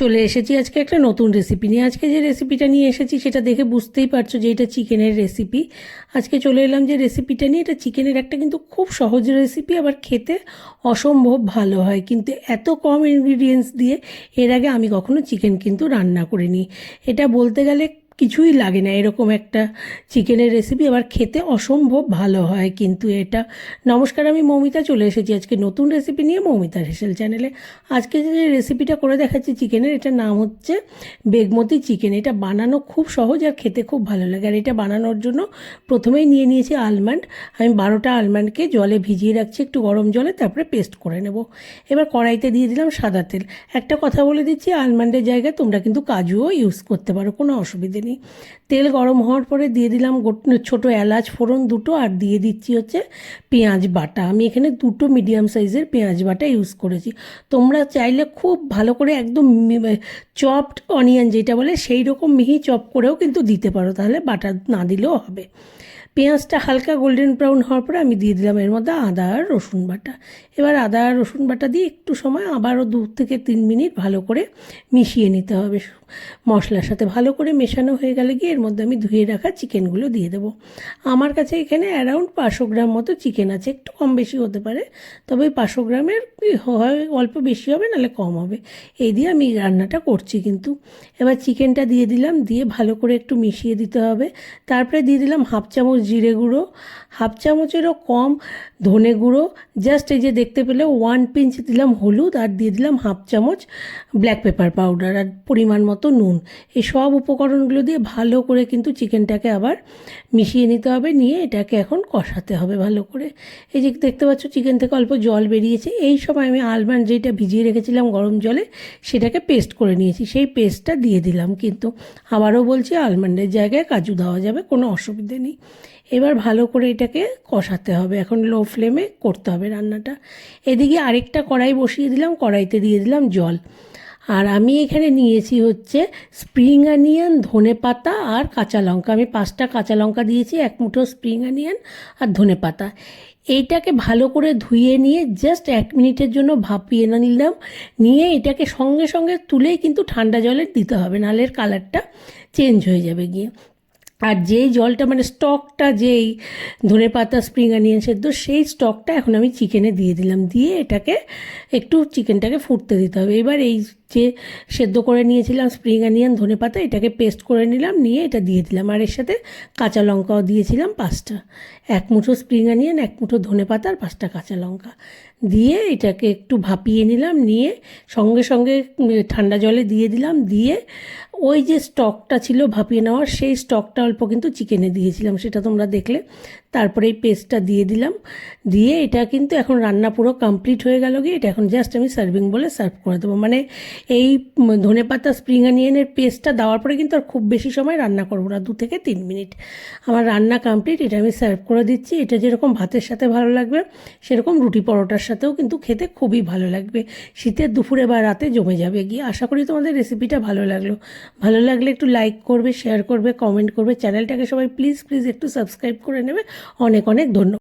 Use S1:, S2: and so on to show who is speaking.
S1: চলে এসেছি আজকে একটা নতুন রেসিপি নিয়ে। আজকে যে রেসিপিটা নিয়ে এসেছি, সেটা দেখে বুঝতেই পারছ যে এটা চিকেনের রেসিপি আজকে চলে এলাম যে রেসিপিটা নিয়ে। এটা চিকেনের একটা কিন্তু খুব সহজ রেসিপি আবার খেতে অসম্ভব ভালো হয়। কিন্তু এত কম ইনগ্রিডিয়েন্টস দিয়ে এর আগে আমি কখনো চিকেন কিন্তু রান্না করিনি। এটা বলতে গেলে কিছুই লাগে না। এরকম একটা চিকেনের রেসিপি আবার খেতে অসম্ভব ভালো হয়। কিন্তু এটা, নমস্কার, আমি মৌমিতা চলে এসেছি আজকে নতুন রেসিপি নিয়ে মৌমিতার হেসেল চ্যানেলে আজকে যে রেসিপিটা করে দেখাচ্ছি চিকেনের এটা নাম হচ্ছে বেগমতি চিকেন এটা বানানো খুব সহজ আর খেতে খুব ভালো লাগে। আর এটা বানানোর জন্য প্রথমেই নিয়ে নিয়েছি আলমন্ড আমি বারোটা আলমন্ডকে জলে ভিজিয়ে রাখছি, একটু গরম জলে, তারপরে পেস্ট করে নেব। এবার কড়াইতে দিয়ে দিলাম সাদা তেল। একটা কথা বলে দিচ্ছি আলমন্ডের জায়গায় তোমরা কিন্তু কাজুও ইউজ করতে পারো, কোনো অসুবিধে নেই। তেল গরম হওয়ার পরে দিয়ে দিলাম ছোট এলাচ ফোড়ন দুটো আর দিয়ে দিচ্ছি হচ্ছে পেঁয়াজ বাটা। আমি এখানে দুটো মিডিয়াম সাইজের পেঁয়াজ বাটা ইউজ করেছি। তোমরা চাইলে খুব ভালো করে একদম চপড অনিয়ন যেটা বলে সেই রকম মিহি চপ করেও কিন্তু দিতে পারো। তাহলে বাটা না দিলেও হবে। পেঁয়াজটা হালকা গোল্ডেন ব্রাউন হওয়ার পরে আমি দিয়ে দিলাম এর মধ্যে আদা আর রসুন বাটা। এবার আদা আর রসুন বাটা দিয়ে একটু সময় আবারও দু থেকে তিন মিনিট ভালো করে মিশিয়ে নিতে হবে। মশলার সাথে ভালো করে মেশানো হয়ে গেলে গিয়ে এর মধ্যে আমি ধুয়ে রাখা চিকেনগুলো দিয়ে দেবো। আমার কাছে এখানে অ্যারাউন্ড পাঁচশো গ্রাম মতো চিকেন আছে, একটু কম বেশি হতে পারে, তবে পাঁচশো গ্রামের হয়, অল্প বেশি হবে, নাহলে কম হবে। এই দিয়ে আমি রান্নাটা করছি কিন্তু। এবার চিকেনটা দিয়ে দিলাম, দিয়ে ভালো করে একটু মিশিয়ে দিতে হবে। তারপরে দিয়ে দিলাম হাফ চামচ জিরে গুঁড়ো, হাফ চামচেরও কম ধনে গুঁড়ো জাস্ট এই যে দেখতে পেলে ওয়ান পিঞ্চ দিলাম হলুদ, আর দিয়ে দিলাম হাফ চামচ ব্ল্যাক পেপার পাউডার আর পরিমাণ মতো নুন। এই সব উপকরণগুলো দিয়ে ভালো করে কিন্তু চিকেনটাকে আবার মিশিয়ে নিতে হবে, নিয়ে এটাকে এখন কষাতে হবে ভালো করে। এই যে দেখতে পাচ্ছ চিকেন থেকে অল্প জল বেরিয়েছে। এই সময় আমি আলমন্ড যেটা ভিজিয়ে রেখেছিলাম গরম জলে, সেটাকে পেস্ট করে নিয়েছি। সেই পেস্টটা দিয়ে দিলাম কিন্তু। আবারও বলছি আলমন্ডের জায়গায় কাজু দেওয়া যাবে, কোনো অসুবিধে নেই। এবার ভালো করে এটাকে কষাতে হবে। এখন লো ফ্লেমে করতে হবে রান্নাটা। এদিকে আরেকটা কড়াই বসিয়ে দিলাম, কড়াইতে দিয়ে দিলাম জল। আর আমি এখানে নিয়েছি হচ্ছে স্প্রিং অনিয়ন ধনে পাতা আর কাঁচা লঙ্কা। আমি পাঁচটা কাঁচা লঙ্কা দিয়েছি, এক মুঠো স্প্রিং অনিয়ন আর ধনে পাতা। এইটাকে ভালো করে ধুয়ে নিয়ে জাস্ট এক মিনিটের জন্য ভাপিয়ে না নিলাম। নিয়ে এটাকে সঙ্গে সঙ্গে তুলেই কিন্তু ঠান্ডা জলে দিতে হবে, নাহলে এর কালারটা চেঞ্জ হয়ে যাবে গিয়ে। আর যেই জলটা মানে স্টকটা যেই ধনে পাতা স্প্রিং অনিয়ন সেদ্ধ, সেই স্টকটা এখন আমি চিকেনে দিয়ে দিলাম। দিয়ে এটাকে একটু চিকেনটাকে ফুটতে দিতে হবে। এবার এই যে সেদ্ধ করে নিয়েছিলাম স্প্রিং অনিয়ন ধনে পাতা, এটাকে পেস্ট করে নিলাম, নিয়ে এটা দিয়ে দিলাম। আর এর সাথে কাঁচা লঙ্কাও দিয়েছিলাম পাঁচটা। এক মুঠো স্প্রিং অনিয়ন এক মুঠো ধনে পাতা আর পাঁচটা কাঁচা লঙ্কা। দিয়ে এটাকে একটু ভাপিয়ে নিলাম, নিয়ে সঙ্গে সঙ্গে ঠান্ডা জলে দিয়ে দিলাম। দিয়ে ওই যে স্টকটা ছিল ভাপিয়ে নেওয়ার, সেই স্টকটা অল্প কিন্তু চিকেনে দিয়েছিলাম, সেটা তোমরা দেখলে। তারপরে এই পেস্টটা দিয়ে দিলাম। দিয়ে এটা কিন্তু এখন রান্না পুরো কমপ্লিট হয়ে গেল গিয়ে, এটা এখন জাস্ট আমি সার্ভিং বলে সার্ভ করে দেবো। মানে এই ধনে পাতা স্প্রিং অনিয়নের পেস্টটা দেওয়ার পরে কিন্তু আর খুব বেশি সময় রান্না করব না, দু থেকে তিন মিনিট। আমার রান্না কমপ্লিট এটা আমি সার্ভ করে দিচ্ছি। এটা যেরকম ভাতের সাথে ভালো লাগবে, সেরকম রুটি পরোটার সাথেও কিন্তু খেতে খুবই ভালো লাগবে। শীতের দুপুরে বা রাতে জমে যাবে গিয়ে। আশা করি তোমাদের রেসিপিটা ভালো লাগল। ভালো লাগলে একটু লাইক করবে শেয়ার করবে কমেন্ট করবে। চ্যানেলটাকে সবাই প্লিজ প্লিজ একটু সাবস্ক্রাইব করে নেবে। অনেক অনেক ধন্যবাদ।